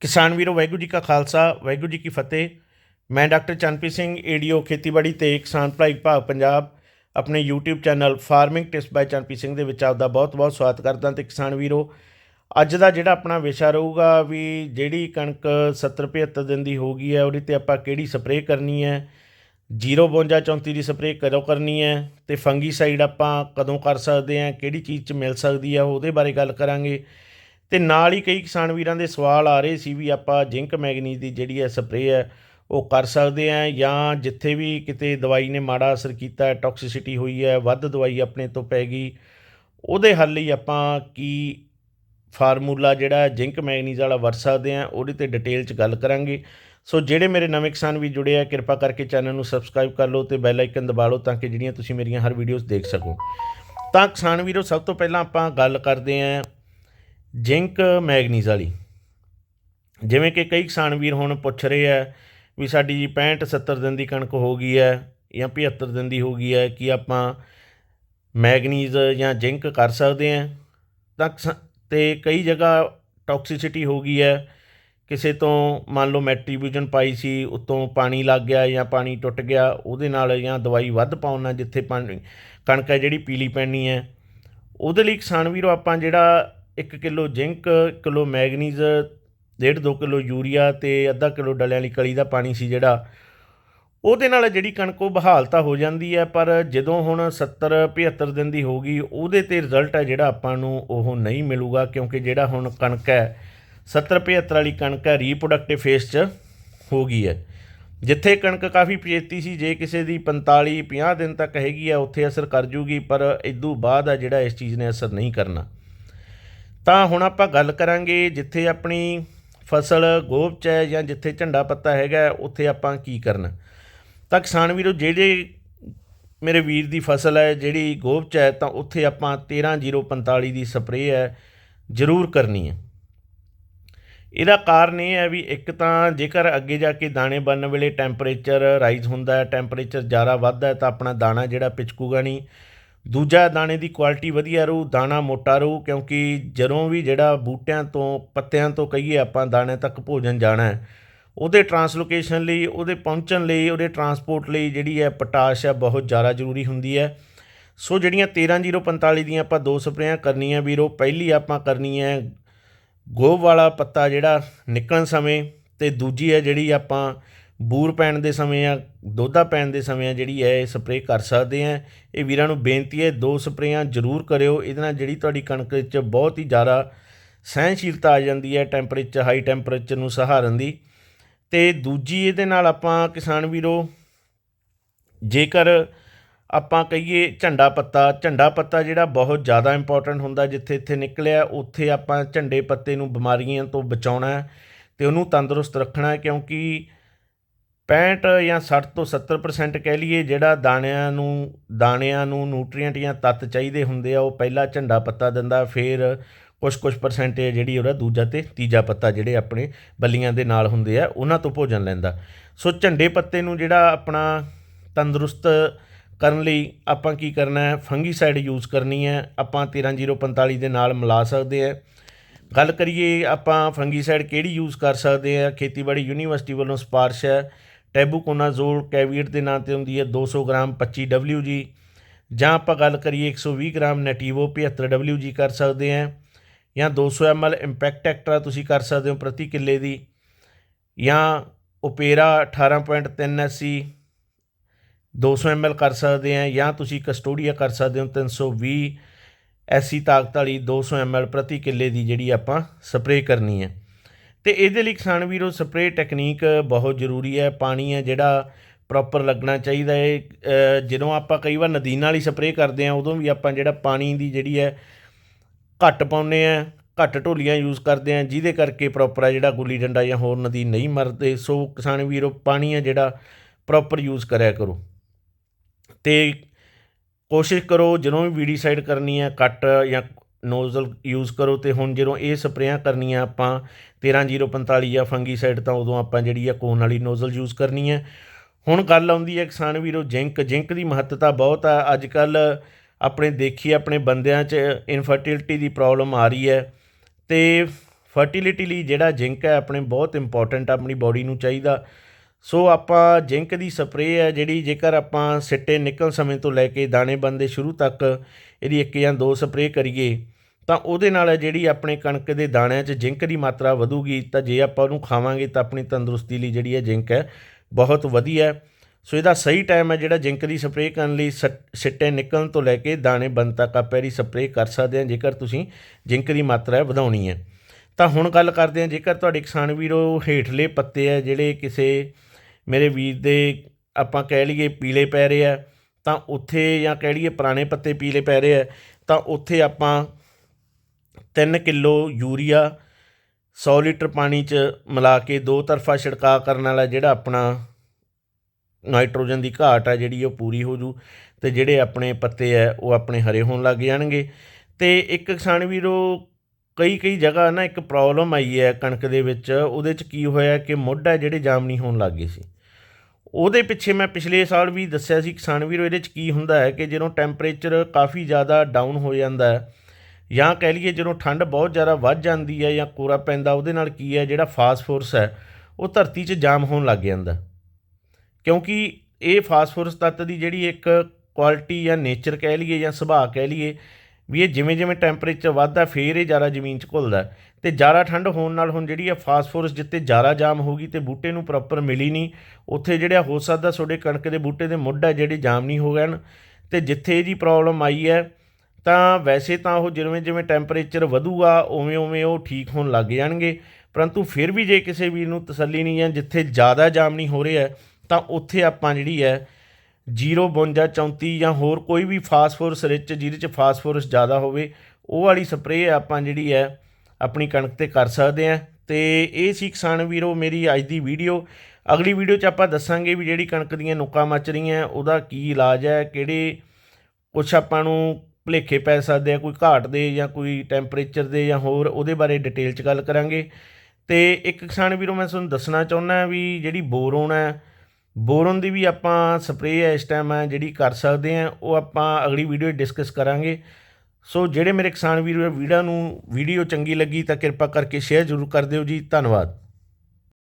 ਕਿਸਾਨ ਵੀਰੋ, ਵਾਹਿਗੁਰੂ ਜੀ ਕਾ ਖਾਲਸਾ, ਵਾਹਿਗੁਰੂ ਜੀ ਕੀ ਫਤਿਹ। ਮੈਂ ਡਾਕਟਰ ਚੰਨਪ੍ਰੀਤ ਸਿੰਘ, ਏਡੀਓ ਖੇਤੀਬਾੜੀ ਤੇ ਕਿਸਾਨ ਭਲਾਈ ਵਿਭਾਗ ਪੰਜਾਬ। ਆਪਣੇ YouTube channel farming tips by Channpreet Singh ਦੇ ਵਿੱਚ ਆਪਦਾ ਬਹੁਤ-ਬਹੁਤ ਸਵਾਗਤ ਕਰਦਾ ਤੇ ਕਿਸਾਨ ਵੀਰੋ, ਅੱਜ ਦਾ ਜਿਹੜਾ ਆਪਣਾ ਵਿਸ਼ਾ ਰਹੂਗਾ ਵੀ ਜਿਹੜੀ ਕਣਕ 70 75 ਦਿਨ ਦੀ ਹੋ ਗਈ ਹੈ, ਉਹਦੇ ਤੇ ਆਪਾਂ ਕਿਹੜੀ ਸਪਰੇਅ ਕਰਨੀ ਹੈ? 052 34 ਦੀ ਸਪਰੇਅ ਕਦੋਂ ਕਰਨੀ ਹੈ? ਤੇ ਫੰਗੀਸਾਈਡ ਆਪਾਂ ਕਦੋਂ ਕਰ ਸਕਦੇ ਹਾਂ? ਕਿਹੜੀ ਚੀਜ਼ 'ਚ ਮਿਲ ਸਕਦੀ ਹੈ? ਉਹਦੇ ਬਾਰੇ ਗੱਲ ਕਰਾਂਗੇ। ਤੇ ਨਾਲ ਹੀ ਕਈ ਕਿਸਾਨ ਵੀਰਾਂ ਦੇ ਸਵਾਲ ਆ ਰਹੇ ਸੀ ਵੀ ਆਪਾਂ ਜ਼ਿੰਕ ਮੈਗਨੀਜ਼ ਦੀ ਜਿਹੜੀ ਹੈ ਸਪਰੇਅ ਹੈ, ਉਹ ਕਰ ਸਕਦੇ ਆ ਜਾਂ ਜਿੱਥੇ ਵੀ ਕਿਤੇ ਦਵਾਈ ਨੇ ਮਾੜਾ ਅਸਰ ਕੀਤਾ ਟੌਕਸਿਸਿਟੀ ਹੋਈ ਹੈ, ਵੱਧ ਦਵਾਈ ਆਪਣੇ ਤੋਂ ਪੈ ਗਈ, ਉਹਦੇ ਹੱਲ ਲਈ ਆਪਾਂ ਕੀ ਫਾਰਮੂਲਾ ਜਿਹੜਾ ਜ਼ਿੰਕ ਮੈਗਨੀਜ਼ ਵਾਲਾ ਵਰਤ ਸਕਦੇ ਆ ਉਹਦੇ ਤੇ ਡਿਟੇਲ 'ਚ ਗੱਲ ਕਰਾਂਗੇ। ਸੋ ਜਿਹੜੇ ਮੇਰੇ ਨਵੇਂ ਕਿਸਾਨ ਵੀ ਜੁੜੇ ਆ, ਕਿਰਪਾ ਕਰਕੇ ਚੈਨਲ ਨੂੰ ਸਬਸਕ੍ਰਾਈਬ ਕਰ ਲਓ ਤੇ ਬੈਲ ਆਈਕਨ ਦਬਾ ਲਓ ਤਾਂ ਕਿ ਜਿਹੜੀਆਂ ਤੁਸੀਂ ਮੇਰੀਆਂ ਹਰ ਵੀਡੀਓਜ਼ ਦੇਖ ਸਕੋ। ਤਾਂ ਕਿਸਾਨ ਵੀਰੋ, ਸਭ ਤੋਂ ਪਹਿਲਾਂ ਆਪਾਂ ਗੱਲ ਕਰਦੇ ਆਂ ਜ਼ਿੰਕ ਮੈਗਨੀਜ਼ ਵਾਲੀ। ਜਿਵੇਂ ਕਿ ਕਈ ਕਿਸਾਨ ਵੀਰ ਹੁਣ ਪੁੱਛ ਰਹੇ ਆ ਵੀ ਸਾਡੀ ਜੀ 65 70 ਦਿਨ ਦੀ ਕਣਕ ਹੋ ਗਈ ਹੈ ਜਾਂ 75 ਦਿਨ ਦੀ ਹੋ ਗਈ ਹੈ ਕਿ ਆਪਾਂ ਮੈਗਨੀਜ਼ ਜਾਂ ਜ਼ਿੰਕ ਕਰ ਸਕਦੇ ਹਾਂ, ਤਾਂ ਕਿਸਾ- ਤੇ ਕਈ ਜਗ੍ਹਾ ਟੌਕਸਿਸਿਟੀ ਹੋ ਗਈ ਹੈ। ਕਿਸੇ ਤੋਂ ਮੰਨ ਲਓ ਮੈਟ੍ਰੀਬਿਊਜਨ ਪਾਈ ਸੀ, ਉੱਤੋਂ ਪਾਣੀ ਲੱਗ ਗਿਆ ਜਾਂ ਪਾਣੀ ਟੁੱਟ ਗਿਆ, ਉਹਦੇ ਨਾਲ ਜਾਂ ਦਵਾਈ ਵੱਧ ਪਾਉਣ ਜਿੱਥੇ ਪਾਣੀ, ਕਣਕ ਹੈ ਜਿਹੜੀ ਪੀਲੀ ਪੈਣੀ ਹੈ। ਉਹਦੇ ਲਈ ਕਿਸਾਨ ਵੀਰੋ ਆਪਾਂ ਜਿਹੜਾ 1 ਕਿਲੋ ਜ਼ਿੰਕ ਕਿਲੋ ਮੈਗਨੀਜ਼, ਡੇਢ 2 ਕਿਲੋ ਯੂਰੀਆ ਤੇ ਅੱਧਾ ਕਿਲੋ ਡਲਿਆਂ ਵਾਲੀ ਕਲੀ ਦਾ ਪਾਣੀ ਸੀ ਜਿਹੜਾ। ਉਹਦੇ ਨਾਲ ਜਿਹੜੀ ਕਣਕ ਉਹ ਬਹਾਲਤਾ ਹੋ ਜਾਂਦੀ ਹੈ, ਪਰ ਜਦੋਂ ਹੁਣ 70 75 ਦਿਨ ਦੀ ਹੋ ਗਈ, ਉਹਦੇ ਤੇ ਰਿਜ਼ਲਟ ਹੈ ਜਿਹੜਾ ਆਪਾਂ ਨੂੰ ਉਹ ਨਹੀਂ ਮਿਲੂਗਾ, ਕਿਉਂਕਿ ਜਿਹੜਾ ਹੁਣ ਕਣਕ ਹੈ 70 75 ਵਾਲੀ ਕਣਕ ਹੈ ਰੀਪਰੋਡਕਟਿਵ ਫੇਸ 'ਚ ਹੋ ਗਈ ਹੈ। ਜਿੱਥੇ ਕਣਕ ਕਾਫੀ ਪਜੇਤੀ ਸੀ, ਜੇ ਕਿਸੇ ਦੀ 45 50 ਦਿਨ ਤੱਕ ਹੈਗੀ ਆ ਉੱਥੇ ਅਸਰ ਕਰ ਜੂਗੀ, ਪਰ ਇਦੋਂ ਬਾਅਦ ਆ ਜਿਹੜਾ ਇਸ ਚੀਜ਼ ਨੇ ਅਸਰ ਨਹੀਂ ਕਰਨਾ। ਤਾਂ ਹੁਣ ਆਪਾਂ ਗੱਲ ਕਰਾਂਗੇ ਜਿੱਥੇ ਆਪਣੀ ਫਸਲ ਗੋਭ ਚ ਹੈ ਜਾਂ ਜਿੱਥੇ ਝੰਡਾ ਪੱਤਾ ਹੈਗਾ ਉੱਥੇ ਆਪਾਂ ਕੀ ਕਰਨਾ। ਤਾਂ ਕਿਸਾਨ ਵੀਰੋ, ਜਿਹੜੇ ਮੇਰੇ ਵੀਰ ਦੀ ਫਸਲ ਹੈ, ਜਿਹੜੀ ਗੋਭ ਚ ਹੈ, ਤਾਂ ਉੱਥੇ ਆਪਾਂ 13045 ਦੀ ਸਪਰੇਅ ਹੈ, ਜ਼ਰੂਰ ਕਰਨੀ ਹੈ। ਇਹਦਾ ਕਾਰਨ ਇਹ ਹੈ ਵੀ ਇੱਕ ਤਾਂ ਜੇਕਰ ਅੱਗੇ ਜਾ ਕੇ ਦਾਣੇ ਬਣਨ ਵੇਲੇ ਟੈਂਪਰੇਚਰ ਰਾਈਜ਼ ਹੁੰਦਾ ਹੈ ਟੈਂਪਰੇਚਰ ਜ਼ਿਆਦਾ ਵੱਧਦਾ ਹੈ, ਤਾਂ ਆਪਣਾ ਦਾਣਾ ਜਿਹੜਾ ਪਿਚਕੂਗਾ ਨਹੀਂ। ਦੂਜਾ ਦਾਣੇ ਦੀ ਕੁਆਲਿਟੀ ਵਧੀਆ ਰਹੂ, ਦਾਣਾ ਮੋਟਾ ਰਹੂ, ਕਿਉਂਕਿ ਜਦੋਂ ਵੀ ਜਿਹੜਾ ਬੂਟਿਆਂ ਤੋਂ, ਪੱਤਿਆਂ ਤੋਂ ਕਹੀਏ ਆਪਾਂ ਦਾਣੇ ਤੱਕ ਭੋਜਨ ਜਾਣਾ ਹੈ, ਉਹਦੇ ਟਰਾਂਸਲੋਕੇਸ਼ਨ ਲਈ, ਉਹਦੇ ਪਹੁੰਚਣ ਲਈ, ਉਹਦੇ ਟਰਾਂਸਪੋਰਟ ਲਈ ਜਿਹੜੀ ਹੈ ਪੋਟਾਸ਼ ਹੈ ਬਹੁਤ ਜ਼ਿਆਦਾ ਜ਼ਰੂਰੀ ਹੁੰਦੀ ਹੈ। ਸੋ ਜਿਹੜੀਆਂ 13045 ਦੀਆਂ ਆਪਾਂ ਦੋ ਸਪਰੇਆਂ ਕਰਨੀਆਂ ਵੀਰੋ, ਪਹਿਲੀ ਆਪਾਂ ਕਰਨੀ ਹੈ ਗੋਭ ਵਾਲਾ ਪੱਤਾ ਜਿਹੜਾ ਨਿਕਲਣ ਸਮੇਂ, ਤੇ ਦੂਜੀ ਹੈ ਜਿਹੜੀ ਆਪਾਂ ਬੂਰ ਪੈਣ ਦੇ ਸਮੇਂ ਆ ਦੋਧਾ ਪੈਣ ਦੇ ਸਮੇਂ ਜਿਹੜੀ ਹੈ ਇਹ ਸਪਰੇਅ ਕਰ ਸਕਦੇ ਆ। ਇਹ ਵੀਰਾਂ ਨੂੰ ਬੇਨਤੀ ਹੈ, ਦੋ ਸਪਰੇਆਂ ਜ਼ਰੂਰ ਕਰਿਓ। ਇਹਦੇ ਨਾਲ ਜਿਹੜੀ ਤੁਹਾਡੀ ਕਣਕ ਵਿੱਚ ਬਹੁਤ ਹੀ ਜ਼ਿਆਦਾ ਸਹਿਣਸ਼ੀਲਤਾ ਆ ਜਾਂਦੀ ਹੈ, ਟੈਂਪਰੇਚਰ, ਹਾਈ ਟੈਂਪਰੇਚਰ ਨੂੰ ਸਹਾਰਨ ਦੀ। ਤੇ ਦੂਜੀ ਇਹਦੇ ਨਾਲ ਆਪਾਂ ਕਿਸਾਨ ਵੀਰੋ, ਜੇਕਰ ਆਪਾਂ ਕਹੀਏ ਝੰਡਾ ਪੱਤਾ ਝੰਡਾ ਪੱਤਾ ਜਿਹੜਾ ਬਹੁਤ ਜ਼ਿਆਦਾ ਇੰਪੋਰਟੈਂਟ ਹੁੰਦਾ ਜਿੱਥੇ ਇੱਥੇ ਨਿਕਲਿਆ, ਉੱਥੇ ਆਪਾਂ ਝੰਡੇ ਪੱਤੇ ਨੂੰ ਬਿਮਾਰੀਆਂ ਤੋਂ ਬਚਾਉਣਾ ਹੈ ਤੇ ਉਹਨੂੰ ਤੰਦਰੁਸਤ ਰੱਖਣਾ ਕਿਉਂਕਿ 65 ਜਾਂ 60 ਤੋਂ 70% ਕਹਿ ਲਈਏ, ਜਿਹੜਾ ਦਾਣਿਆਂ ਨੂੰ ਦਾਣਿਆਂ ਨੂੰ ਨਿਊਟ੍ਰੀਐਂਟ ਜਾਂ ਤੱਤ ਚਾਹੀਦੇ ਹੁੰਦੇ ਆ, ਉਹ ਪਹਿਲਾ ਝੰਡਾ ਪੱਤਾ ਦਿੰਦਾ, ਫਿਰ ਕੁਝ ਕੁਝ ਪਰਸੈਂਟੇਜ ਜਿਹੜੀ ਉਹਦਾ ਦੂਜਾ ਤੇ ਤੀਜਾ ਪੱਤਾ ਜਿਹੜੇ ਆਪਣੇ ਬੱਲੀਆਂ ਦੇ ਨਾਲ ਹੁੰਦੇ ਆ, ਉਹਨਾਂ ਤੋਂ ਭੋਜਨ ਲੈਂਦਾ। ਸੋ ਝੰਡੇ ਪੱਤੇ ਨੂੰ ਜਿਹੜਾ ਆਪਣਾ ਤੰਦਰੁਸਤ ਕਰਨ ਲਈ ਆਪਾਂ ਕੀ ਕਰਨਾ ਹੈ? ਫੰਗੀਸਾਈਡ ਯੂਜ਼ ਕਰਨੀ ਹੈ। ਆਪਾਂ 13045 ਦੇ ਨਾਲ ਮਿਲਾ ਸਕਦੇ ਆ ਗੱਲ ਕਰੀਏ ਆਪਾਂ ਫੰਗੀਸਾਈਡ ਕਿਹੜੀ ਯੂਜ਼ ਕਰ ਸਕਦੇ ਆ? ਖੇਤੀਬਾੜੀ ਯੂਨੀਵਰਸਿਟੀ ਵੱਲੋਂ ਸਿਫਾਰਿਸ਼ ਹੈ। ਟੈਬੂਕੋਨਾਜ਼ੋਲ ਕੈਵੀਟ ਦੇ ਨਾਂ ਤੇ ਹੁੰਦੀ ਹੈ 200 ਗ੍ਰਾਮ 25 ਜੀ। ਜਾਂ ਆਪਾਂ ਗੱਲ ਕਰੀਏ 120 ਗ੍ਰਾਮ ਨੈਟੀਵੋ 75 ਜੀ ਕਰ ਸਕਦੇ ਆ ਜਾਂ 200 ml ਇੰਪੈਕਟ ਐਕਟਰਾ ਤੁਸੀਂ ਕਰ ਸਕਦੇ ਹੋ ਪ੍ਰਤੀ ਕਿੱਲੇ ਦੀ। ਜਾਂ ਓਪੇਰਾ 18.3 SC 200 ml ਕਰ ਸਕਦੇ ਆ ਜਾਂ ਤੁਸੀਂ ਕਸਟੋਡੀਆ ਕਰ ਸਕਦੇ ਹੋ 320 ਐਸੀ ਤਾਕਤ ਵਾਲੀ 200 ml ਪ੍ਰਤੀ ਕਿੱਲੇ ਦੀ ਜਿਹੜੀ ਆਪਾਂ ਸਪਰੇਅ ਕਰਨੀ ਹੈ। ਤੇ ਇਹਦੇ ਲਈ ਕਿਸਾਨ ਵੀਰੋ, ਸਪਰੇਅ ਟੈਕਨੀਕ ਬਹੁਤ ਜ਼ਰੂਰੀ ਹੈ। ਪਾਣੀ ਹੈ ਜਿਹੜਾ ਪ੍ਰੋਪਰ ਲੱਗਣਾ ਚਾਹੀਦਾ ਹੈ। ਜਦੋਂ ਆਪਾਂ ਕਈ ਵਾਰ ਨਦੀਨਾਂ ਹੀ ਸਪਰੇਅ ਕਰਦੇ ਆ ਉਦੋਂ ਵੀ ਆਪਾਂ ਜਿਹੜਾ ਪਾਣੀ ਦੀ ਜਿਹੜੀ ਹੈ ਘੱਟ ਪਾਉਂਦੇ ਆ ਘੱਟ ਢੋਲੀਆਂ ਯੂਜ਼ ਕਰਦੇ ਆ ਜਿਹਦੇ ਕਰਕੇ ਪ੍ਰੋਪਰ ਆ ਜਿਹੜਾ ਗੁੱਲੀ ਡੰਡਾ ਜਾਂ ਹੋਰ ਨਦੀ ਨਹੀਂ ਮਰਦੇ। ਸੋ ਕਿਸਾਨ ਵੀਰੋ, ਪਾਣੀ ਆ ਜਿਹੜਾ ਪ੍ਰੋਪਰ ਯੂਜ਼ ਕਰਿਆ ਕਰੋ। ਤੇ ਕੋਸ਼ਿਸ਼ ਕਰੋ, ਜਦੋਂ ਵੀ ਵੀਡੀਸਾਈਡ ਕਰਨੀ ਹੈ, ਕੱਟ ਜਾਂ ਨੋਜ਼ਲ ਯੂਜ਼ ਕਰੋ ਤੇ ਹੁਣ ਜਦੋਂ ਇਹ ਸਪਰੇਆਂ ਕਰਨੀਆਂ ਆਪਾਂ 13045 ਜਾਂ ਫੰਗੀਸਾਈਡ ਤਾਂ ਉਦੋਂ ਆਪਾਂ ਜਿਹੜੀ ਆ ਕੋਨ ਵਾਲੀ ਨੋਜ਼ਲ ਯੂਜ਼ ਕਰਨੀ ਹੈ। ਹੁਣ ਗੱਲ ਆਉਂਦੀ ਹੈ ਕਿਸਾਨ ਵੀਰੋ, ਜ਼ਿੰਕ ਜ਼ਿੰਕ ਦੀ ਮਹੱਤਤਾ ਬਹੁਤ ਆ। ਅੱਜ ਕੱਲ ਆਪਣੇ ਦੇਖੀ ਆਪਣੇ ਬੰਦਿਆਂ 'ਚ ਇਨਫਰਟੀਲਿਟੀ ਦੀ ਪ੍ਰੋਬਲਮ ਆ ਰਹੀ ਹੈ ਤੇ ਫਰਟੀਲਿਟੀ ਲਈ ਜਿਹੜਾ ਜ਼ਿੰਕ ਹੈ ਆਪਣੇ ਬਹੁਤ ਇੰਪੋਰਟੈਂਟ ਆਪਣੀ ਬਾਡੀ ਨੂੰ ਚਾਹੀਦਾ। ਸੋ ਆਪਾਂ ਜ਼ਿੰਕ ਦੀ ਸਪਰੇਅ ਹੈ ਜਿਹੜੀ ਜੇਕਰ ਆਪਾਂ ਸਿੱਟੇ ਨਿਕਲ ਸਮੇਂ ਤੋਂ ਲੈ ਕੇ ਦਾਣੇ ਬੰਦੇ ਸ਼ੁਰੂ ਤੱਕ, ਇਹਦੀ ਇੱਕ ਜਾਂ ਦੋ ਸਪਰੇਅ ਕਰੀਏ ਤਾਂ ਉਹਦੇ ਨਾਲ ਹੈ ਜਿਹੜੀ ਆਪਣੇ ਕਣਕ ਦੇ ਦਾਣਿਆਂ 'ਚ ਜ਼ਿੰਕ ਦੀ ਮਾਤਰਾ ਵਧੂਗੀ, ਤਾਂ ਜੇ ਆਪਾਂ ਉਹਨੂੰ ਖਾਵਾਂਗੇ ਤਾਂ ਆਪਣੀ ਤੰਦਰੁਸਤੀ ਲਈ ਜਿਹੜੀ ਹੈ ਜ਼ਿੰਕ ਹੈ ਬਹੁਤ ਵਧੀਆ ਸੋ ਇਹਦਾ ਸਹੀ ਟਾਈਮ ਹੈ ਜਿਹੜਾ ਜ਼ਿੰਕ ਦੀ ਸਪਰੇਅ ਕਰਨ ਲਈ ਸੱਟ- ਸਿੱਟੇ ਨਿਕਲਣ ਤੋਂ ਲੈ ਕੇ ਦਾਣੇ ਬੰਦ ਤੱਕ ਆਪਾਂ ਇਹਦੀ ਸਪਰੇਅ ਕਰ ਸਕਦੇ ਹਾਂ, ਜੇਕਰ ਤੁਸੀਂ ਜ਼ਿੰਕ ਦੀ ਮਾਤਰਾ ਵਧਾਉਣੀ ਹੈ। ਤਾਂ ਹੁਣ ਗੱਲ ਕਰਦੇ ਹਾਂ, ਜੇਕਰ ਤੁਹਾਡੇ ਕਿਸਾਨ ਵੀਰੋ ਹੇਠਲੇ ਪੱਤੇ ਆ ਜਿਹੜੇ ਕਿਸੇ ਮੇਰੇ ਵੀਰ ਦੇ ਆਪਾਂ ਕਹਿ ਲਈਏ ਪੀਲੇ ਪੈ ਰਹੇ ਆ ਤਾਂ ਉੱਥੇ ਜਾਂ ਕਹਿ ਲਈਏ ਪੁਰਾਣੇ ਪੱਤੇ ਪੀਲੇ ਪੈ ਰਹੇ ਆ ਤਾਂ ਉੱਥੇ ਆਪਾਂ 3 ਕਿਲੋ ਯੂਰੀਆ 100 ਲੀਟਰ ਪਾਣੀ 'ਚ ਮਿਲਾ ਕੇ ਦੋ ਤਰਫਾ ਛਿੜਕਾਅ ਕਰਨ ਵਾਲਾ ਜਿਹੜਾ ਆਪਣਾ ਨਾਈਟ੍ਰੋਜਨ ਦੀ ਘਾਟ ਹੈ ਜਿਹੜੀ ਉਹ ਪੂਰੀ ਹੋ ਜੂ ਤੇ ਜਿਹੜੇ ਆਪਣੇ ਪੱਤੇ ਹੈ ਉਹ ਆਪਣੇ ਹਰੇ ਹੋਣ ਲੱਗ ਜਾਣਗੇ। ਤੇ ਇੱਕ ਕਿਸਾਨ ਵੀਰੋ, ਕਈ ਕਈ ਜਗ੍ਹਾ ਨਾ ਇੱਕ ਪ੍ਰੋਬਲਮ ਆਈ ਹੈ ਕਣਕ ਦੇ ਵਿੱਚ, ਉਹਦੇ 'ਚ ਕੀ ਹੋਇਆ ਕਿ ਮੁੱਢ ਹੈ ਜਿਹੜੇ ਜਾਮਨੀ ਹੋਣ ਲੱਗ ਗਏ ਸੀ। ਉਹਦੇ ਪਿੱਛੇ ਮੈਂ ਪਿਛਲੇ ਸਾਲ ਵੀ ਦੱਸਿਆ ਸੀ ਕਿਸਾਨ ਵੀਰੋ, ਇਹਦੇ 'ਚ ਕੀ ਹੁੰਦਾ ਹੈ ਕਿ ਜਦੋਂ ਟੈਂਪਰੇਚਰ ਕਾਫੀ ਜ਼ਿਆਦਾ ਡਾਊਨ ਹੋ ਜਾਂਦਾ ਹੈ ਜਾਂ ਕਹਿ ਲਈਏ ਜਦੋਂ ਠੰਡ ਬਹੁਤ ਜ਼ਿਆਦਾ ਵੱਧ ਜਾਂਦੀ ਹੈ ਜਾਂ ਕੋਰਾ ਪੈਂਦਾ, ਉਹਦੇ ਨਾਲ ਕੀ ਹੈ? ਜਿਹੜਾ ਫਾਸਫੋਰਸ ਹੈ, ਉਹ ਧਰਤੀ 'ਚ ਜਾਮ ਹੋਣ ਲੱਗ ਜਾਂਦਾ। ਕਿਉਂਕਿ ਇਹ ਫਾਸਫੋਰਸ ਤੱਤ ਦੀ ਜਿਹੜੀ ਇੱਕ ਕੁਆਲਿਟੀ ਜਾਂ ਨੇਚਰ ਕਹਿ ਲਈਏ ਜਾਂ ਸੁਭਾਅ ਕਹਿ ਲਈਏ, ਵੀ ਇਹ ਜਿਵੇਂ ਜਿਵੇਂ ਟੈਂਪਰੇਚਰ ਵੱਧਦਾ, ਫੇਰ ਇਹ ਜ਼ਿਆਦਾ ਜ਼ਮੀਨ 'ਚ ਘੁਲਦਾ ਹੈ। ਤੇ ਜ਼ਿਆਦਾ ਠੰਡ ਹੋਣ ਨਾਲ ਹੁਣ ਜਿਹੜੀ ਆ ਫਾਸਫੋਰਸ ਜਿੱਤੇ ਜ਼ਿਆਦਾ ਜਾਮ ਹੋਗੀ ਤੇ ਬੂਟੇ ਨੂੰ ਪ੍ਰੋਪਰ ਮਿਲੀ ਨਹੀਂ। ਉੱਥੇ ਜਿਹੜਾ ਹੋ ਸਕਦਾ, ਤੁਹਾਡੇ ਕਣਕ ਦੇ ਬੂਟੇ ਦੇ ਮੁੱਢ ਹੈ, ਜਿਹੜੇ ਜਾਮ ਨਹੀਂ ਹੋ ਗਏ ਹਨ। ਤੇ ਜਿੱਥੇ ਇਹਦੀ ਪ੍ਰੋਬਲਮ ਆਈ ਹੈ ਤਾਂ ਵੈਸੇ ਤਾਂ ਉਹ ਜਿਵੇਂ ਜਿਵੇਂ ਟੈਂਪਰੇਚਰ ਵਧੂਗਾ, ਉਵੇਂ ਉਵੇਂ ਉਹ ਠੀਕ ਹੋਣ ਲੱਗ ਜਾਣਗੇ। ਪਰੰਤੂ ਫਿਰ ਵੀ ਜੇ ਕਿਸੇ ਵੀਰ ਨੂੰ ਤਸੱਲੀ ਨਹੀਂ ਹੈ, ਜਿੱਥੇ ਜ਼ਿਆਦਾ ਜਾਮ ਨਹੀਂ ਹੋ ਰਿਹਾ, ਤਾਂ ਉੱਥੇ ਆਪਾਂ ਜਿਹੜੀ ਹੈ 052 34 ਜਾਂ ਹੋਰ ਕੋਈ ਵੀ ਫਾਸਫੋਰਸ ਰਿਚ ਜਿਹਦੇ ਚ ਫਾਸਫੋਰਸ ਜ਼ਿਆਦਾ ਹੋਵੇ, ਉਹ ਵਾਲੀ ਸਪਰੇਅ ਆਪਾਂ ਜਿਹੜੀ ਹੈ, ਆਪਣੀ ਕਣਕ ਤੇ ਕਰ ਸਕਦੇ ਆ ਤੇ ਇਹ ਸੀ ਕਿਸਾਨ ਵੀਰੋ ਮੇਰੀ ਅੱਜ ਦੀ ਵੀਡੀਓ ਅਗਲੀ ਵੀਡੀਓ 'ਚ ਆਪਾਂ ਦੱਸਾਂਗੇ ਵੀ ਜਿਹੜੀ ਕਣਕ ਦੀਆਂ ਨੁੱਕਾਂ ਮੱਚ ਰਹੀਆਂ, ਉਹਦਾ ਕੀ ਇਲਾਜ ਹੈ, ਕਿਹੜੇ ਕੁਛ ਆਪਾਂ ਨੂੰ ਭੁਲੇਖੇ ਪੈ ਸਕਦੇ ਆ, ਕੋਈ ਘਾਟ ਦੇ ਜਾਂ ਕੋਈ ਟੈਂਪਰੇਚਰ ਦੇ ਜਾਂ ਹੋਰ ਉਹਦੇ ਬਾਰੇ ਡਿਟੇਲ 'ਚ ਗੱਲ ਕਰਾਂਗੇ। ਤੇ ਇੱਕ ਕਿਸਾਨ ਵੀਰੋ, ਮੈਂ ਤੁਹਾਨੂੰ ਦੱਸਣਾ ਚਾਹੁੰਦਾ ਵੀ ਜਿਹੜੀ ਬੋਰੋਨ ਹੈ, ਬੋਰੋਨ ਦੀ ਵੀ ਆਪਾਂ ਸਪਰੇਅ ਹੈ, ਇਸ ਟਾਈਮ ਹੈ, ਜਿਹੜੀ ਕਰ ਸਕਦੇ ਆ ਉਹ ਆਪਾਂ ਅਗਲੀ ਵੀਡੀਓ ਡਿਸਕਸ ਕਰਾਂਗੇ। ਸੋ ਜਿਹੜੇ ਮੇਰੇ ਕਿਸਾਨ ਵੀਰੋ ਵੀਡੀਓ ਨੂੰ ਵੀਡੀਓ ਚੰਗੀ ਲੱਗੀ ਤਾਂ ਕਿਰਪਾ ਕਰਕੇ ਸ਼ੇਅਰ ਜ਼ਰੂਰ ਕਰ ਦਿਓ ਜੀ। ਧੰਨਵਾਦ।